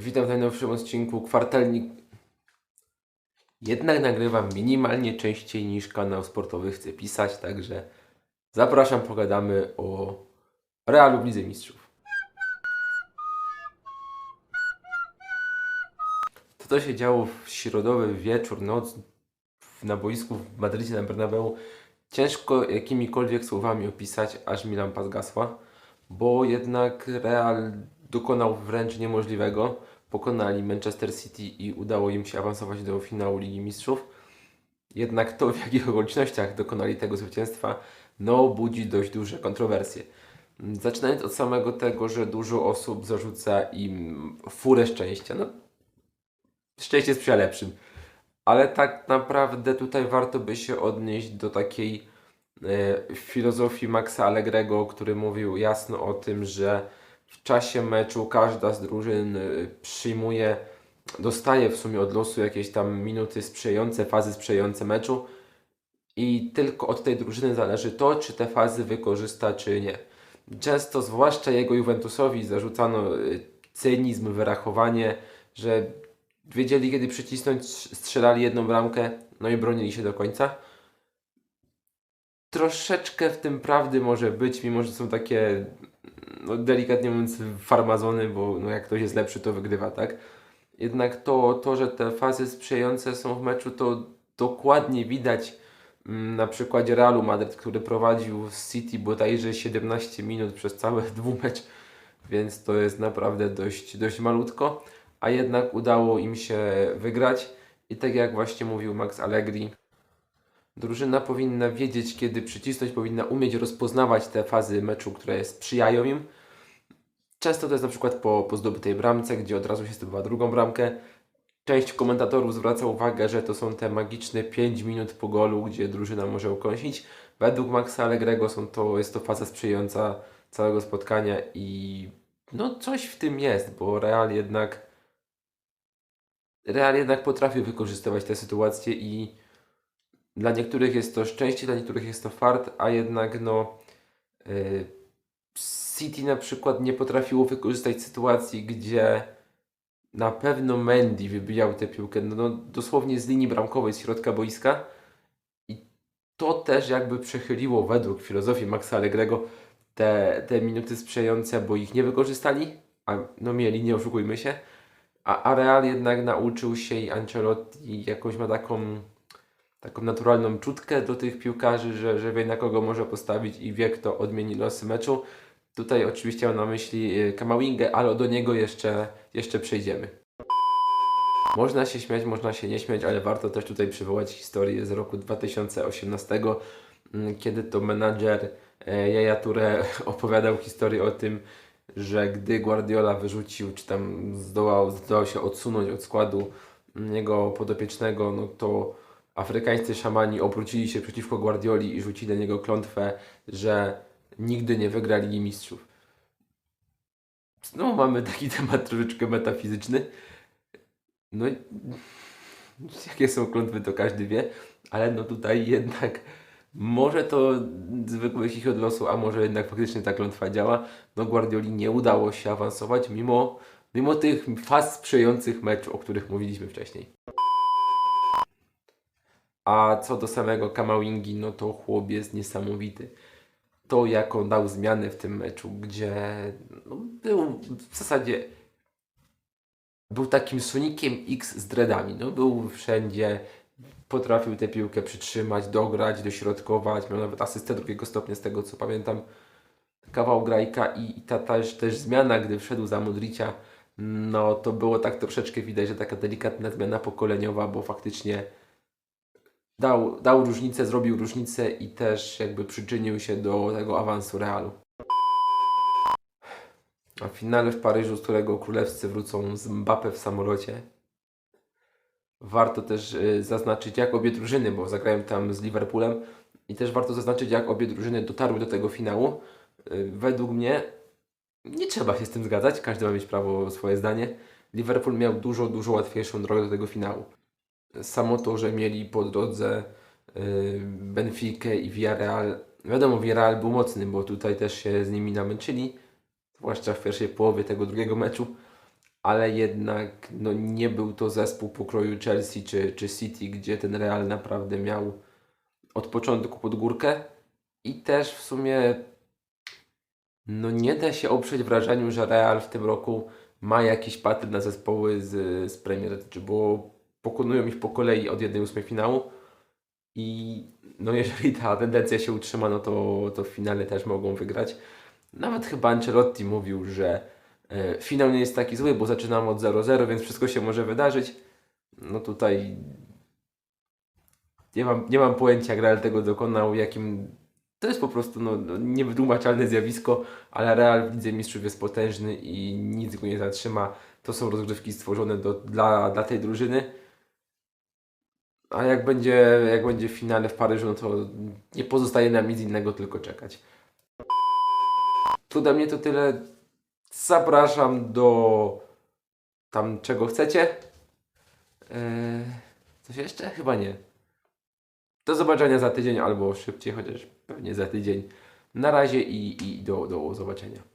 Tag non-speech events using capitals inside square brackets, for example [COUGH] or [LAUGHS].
Witam w najnowszym odcinku Kwartalnik. Jednak nagrywam minimalnie częściej niż kanał sportowy chce pisać, także zapraszam, pogadamy o Realu w Lidze Mistrzów. To, co się działo w środowy wieczór, noc na boisku w Madrycie na Bernabeu, ciężko jakimikolwiek słowami opisać, aż mi lampa zgasła, bo jednak Real dokonał wręcz niemożliwego. Pokonali Manchester City i udało im się awansować do finału Ligi Mistrzów. Jednak to, w jakich okolicznościach dokonali tego zwycięstwa, no budzi dość duże kontrowersje. Zaczynając od samego tego, że dużo osób zarzuca im furę szczęścia. No, szczęście sprzyja lepszym. Ale tak naprawdę tutaj warto by się odnieść do takiej e, filozofii Maxa Allegrego, który mówił jasno o tym, że w czasie meczu każda z drużyn e, przyjmuje, dostaje w sumie od losu jakieś tam minuty sprzyjające, fazy sprzyjające meczu i tylko od tej drużyny zależy to, czy te fazy wykorzysta, czy nie. Często, zwłaszcza jego Juventusowi, zarzucano y, cynizm, wyrachowanie, że wiedzieli kiedy przycisnąć, strzelali jedną bramkę, no i bronili się do końca. Troszeczkę w tym prawdy może być, mimo że są takie, no delikatnie mówiąc, farmazony, bo no jak ktoś jest lepszy, to wygrywa, tak? Jednak to, to że te fazy sprzyjające są w meczu, to dokładnie widać mm, na przykładzie Realu Madryt, który prowadził City bodajże 17 minut przez cały [LAUGHS] dwumecz, więc to jest naprawdę dość, dość malutko, a jednak udało im się wygrać i tak jak właśnie mówił Max Allegri, drużyna powinna wiedzieć, kiedy przycisnąć, powinna umieć rozpoznawać te fazy meczu, które sprzyjają im. Często to jest na przykład po, po zdobytej bramce, gdzie od razu się zdobywa drugą bramkę. Część komentatorów zwraca uwagę, że to są te magiczne 5 minut po golu, gdzie drużyna może ukąsić. Według Maxa Allegrego są to, jest to faza sprzyjająca całego spotkania i no coś w tym jest, bo Real jednak Real jednak potrafi wykorzystywać te sytuacje i dla niektórych jest to szczęście, dla niektórych jest to fart, a jednak no y, City na przykład nie potrafiło wykorzystać sytuacji, gdzie na pewno Mendy wybijał tę piłkę no, no, dosłownie z linii bramkowej, z środka boiska. I to też jakby przechyliło według filozofii Maxa Allegrego te, te minuty sprzyjające, bo ich nie wykorzystali, a no mieli, nie oszukujmy się, a, Real jednak nauczył się i Ancelotti jakąś ma taką taką naturalną czutkę do tych piłkarzy, że, że wie na kogo może postawić i wie kto odmieni losy meczu. Tutaj oczywiście mam na myśli y, Kamałingę, ale do niego jeszcze, jeszcze przejdziemy. Można się śmiać, można się nie śmiać, ale warto też tutaj przywołać historię z roku 2018, mm, kiedy to menadżer e, Yaya Touré [LAUGHS] opowiadał historię o tym, że gdy Guardiola wyrzucił, czy tam zdołał, zdołał się odsunąć od składu mm, jego podopiecznego, no to afrykańscy szamani obrócili się przeciwko Guardioli i rzucili na niego klątwę, że nigdy nie wygra Ligi Mistrzów. Znowu mamy taki [LAUGHS] temat troszeczkę metafizyczny. No jakie są klątwy, to każdy wie, ale no tutaj jednak może to zwykły ich od losu, a może jednak faktycznie ta klątwa działa. No Guardioli nie udało się awansować mimo, mimo tych faz sprzyjających meczu, o których mówiliśmy wcześniej. A co do samego Kamałingi, no to chłop jest niesamowity. To, jaką dał zmiany w tym meczu, gdzie no, był w zasadzie był takim Sonikiem X z dreadami. No, był wszędzie, potrafił tę piłkę przytrzymać, dograć, dośrodkować, miał nawet asystę drugiego stopnia, z tego co pamiętam. Kawał grajka i, i ta też, też zmiana, gdy wszedł za Modricia, no to było tak troszeczkę widać, że taka delikatna zmiana pokoleniowa, bo faktycznie dał, dał różnicę, zrobił różnicę i też jakby przyczynił się do tego awansu Realu. A w finale w Paryżu, z którego królewscy wrócą z Mbappe w samolocie, warto też y, zaznaczyć, jak obie drużyny, bo zagrają tam z Liverpoolem, i też warto zaznaczyć, jak obie drużyny dotarły do tego finału. Y, według mnie nie trzeba się z tym zgadzać, każdy ma mieć prawo swoje zdanie. Liverpool miał dużo, dużo łatwiejszą drogę do tego finału samo to, że mieli po drodze y, Benfica i Villarreal. Wiadomo, Villarreal był mocny, bo tutaj też się z nimi namęczyli, zwłaszcza w pierwszej połowie tego drugiego meczu, ale jednak no, nie był to zespół pokroju Chelsea czy, czy City, gdzie ten Real naprawdę miał od początku pod górkę i też w sumie no nie da się oprzeć wrażeniu, że Real w tym roku ma jakiś patent na zespoły z, z Premier League, bo pokonują ich po kolei od 1-8 finału i no jeżeli ta tendencja się utrzyma, no to, to w finale też mogą wygrać. Nawet chyba Ancelotti mówił, że e, finał nie jest taki zły, bo zaczynamy od 0-0, więc wszystko się może wydarzyć. No tutaj nie mam, nie mam pojęcia, jak Real tego dokonał, jakim... To jest po prostu no, no, niewytłumaczalne zjawisko, ale Real w Lidze Mistrzów jest potężny i nic go nie zatrzyma. To są rozgrywki stworzone do, dla, dla tej drużyny. A jak będzie, jak będzie w finale w Paryżu, no to nie pozostaje nam nic innego, tylko czekać. To ode mnie to tyle. Zapraszam do tam czego chcecie. Eee, coś jeszcze? Chyba nie. Do zobaczenia za tydzień albo szybciej, chociaż pewnie za tydzień. Na razie i, i do, do zobaczenia.